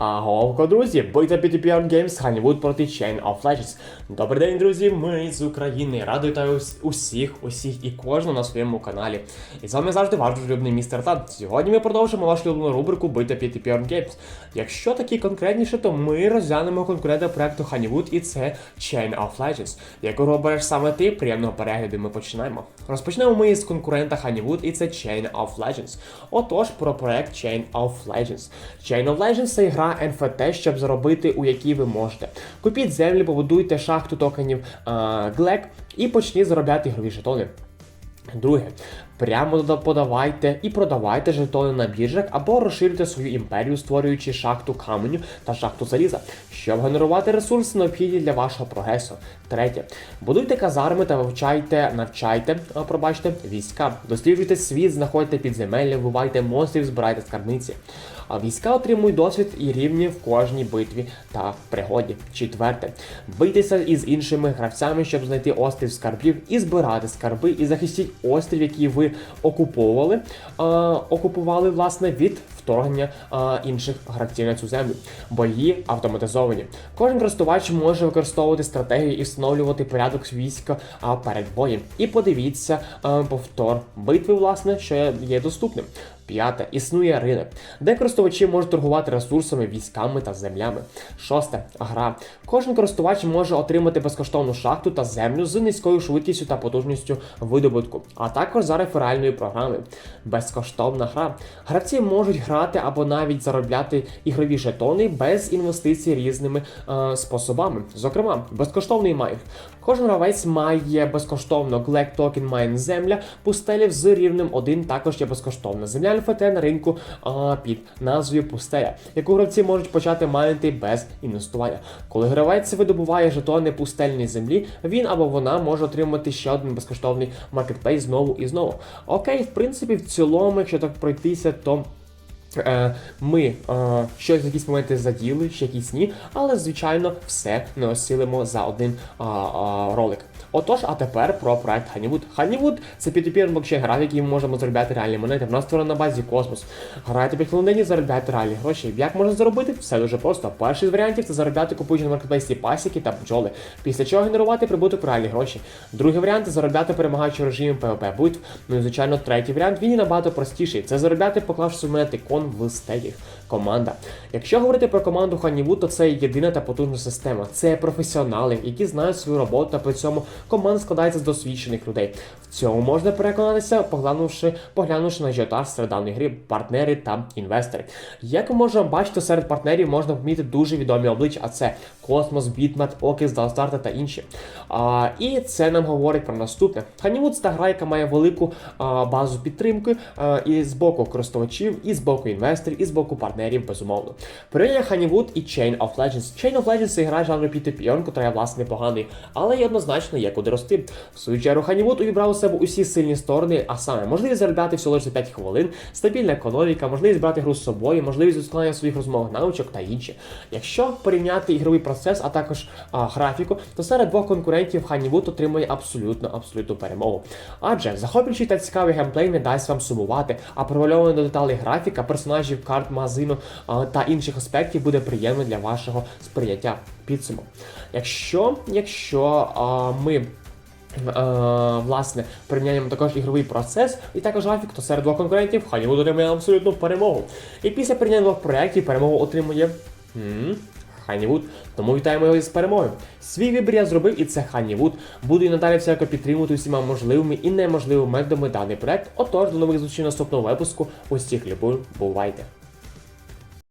А головко, друзі, бийте PTPR Games Honeywood проти Chain of Legends. Добрий день, друзі, ми з України. Вітаю ус- усіх, усіх і кожного на своєму каналі. І з вами завжди ваш улюблений містер Тат. Сьогодні ми продовжимо вашу улюблену рубрику Бийте PTPR Games. Якщо такі конкретніше, то ми розглянемо конкурента проекту Honeywood і це Chain of Legends. Якого обереш саме ти, приємного перегляду ми починаємо. Розпочнемо ми з конкурента Honeywood і це Chain of Legends. Отож, про проект Chain of Legends. Chain of Legends це гра NFT, щоб заробити, у якій ви можете. Купіть землі, побудуйте шахту токенів а, GLEC і почніть заробляти ігрові жетони. Друге, прямо дода- подавайте і продавайте жетони на біржах або розширюйте свою імперію, створюючи шахту каменю та шахту заліза, щоб генерувати ресурси, необхідні для вашого прогресу. Третє, будуйте казарми та вивчайте, навчайте, а, пробачте, війська. Досліджуйте світ, знаходьте підземелля, вбивайте монстрів, збирайте скарбниці. А війська отримують досвід і рівні в кожній битві та пригоді. Четверте, бийтеся із іншими гравцями, щоб знайти острів скарбів і збирати скарби, і захистіть острів, який ви окуповували, окупували власне від вторгнення інших гравців на цю землю. Бої автоматизовані. Кожен користувач може використовувати стратегію і встановлювати порядок війська перед боєм. І подивіться повтор битви, власне, що є доступним. П'яте. Існує ринок, де користувачі можуть торгувати ресурсами, військами та землями. Шосте. Гра. Кожен користувач може отримати безкоштовну шахту та землю з низькою швидкістю та потужністю видобутку, а також за реферальною програмою. Безкоштовна гра. Гравці можуть грати або навіть заробляти ігрові жетони без інвестицій різними е, способами. Зокрема, безкоштовний майнг. Кожен гравець має безкоштовно Глек Токен Майн земля, пустелів з рівнем 1 також є безкоштовна земля ЛФТ на ринку а, під назвою Пустеля, яку гравці можуть почати майнити без інвестування. Коли гравець видобуває жетони пустельної землі, він або вона може отримати ще один безкоштовний маркетплейс знову і знову. Окей, в принципі, в цілому, якщо так пройтися, то. Е, Ми е, щось в якісь моменти заділи, ще якісь ні, але звичайно все не осилимо за один ролик. Отож, а тепер про проект Honeywood. Honeywood – це p блокчейн гра, в якій ми можемо заробляти реальні монети. Вона створена на базі космос. Граєте 5 хвилин день реальні гроші. Як можна заробити? Все дуже просто. Перший з варіантів це заробляти купуючи на маркетплейсі пасіки та бджоли. Після чого генерувати прибуток реальні гроші. Другий варіант це заробляти перемагаючи режимі PvP битв. Ну і звичайно, третій варіант він і набагато простіший. Це заробляти, поклавши монети кон в стейкінг. Команда. Якщо говорити про команду Honeywood, то це єдина та потужна система. Це професіонали, які знають свою роботу, та при цьому команда складається з досвідчених людей. В цьому можна переконатися, поглянувши, поглянувши на ажіотаж серед даної гри, партнери та інвестори. Як ми можемо бачити, серед партнерів можна помітити дуже відомі обличчя, а це Космос, Бітмет, Окіс, Далстарта та інші. А, і це нам говорить про наступне. Honeywood це та гра, яка має велику а, базу підтримки а, і з боку користувачів, і з боку інвесторів, і з боку партнерів, безумовно. Порівняння Honeywood і Chain of Legends. Chain of Legends це гра жанру PTP, котра є власне непоганий, але й однозначно є куди рости. В свою чергу Honeywood увібрав у себе усі сильні сторони, а саме можливість заробляти всього лише за 5 хвилин, стабільна економіка, можливість брати гру з собою, можливість вдосконалення своїх розмовних навичок та інше. Якщо порівняти ігровий процес, а також а, графіку, то серед двох конкурентів Honeywood отримує абсолютно абсолютну перемогу. Адже захоплюючий та цікавий геймплей не дасть вам сумувати, а провальований до деталей графіка, персонажів, карт магазину а, та інших аспектів буде приємно для вашого сприйняття підсумок. Якщо, якщо ми власне, порівняємо також ігровий процес і також графік, то серед двох конкурентів Honeywood отримує абсолютну перемогу. І після порівняння двох проєктів перемогу отримує. Honeywood, тому вітаємо його із перемогою. Свій вибір я зробив, і це Honeywood. Буду і надалі всяко підтримувати усіма можливими і неможливими методами даний проект. Отож, до нових зустрічей наступного випуску. Усіх люблю, бувайте!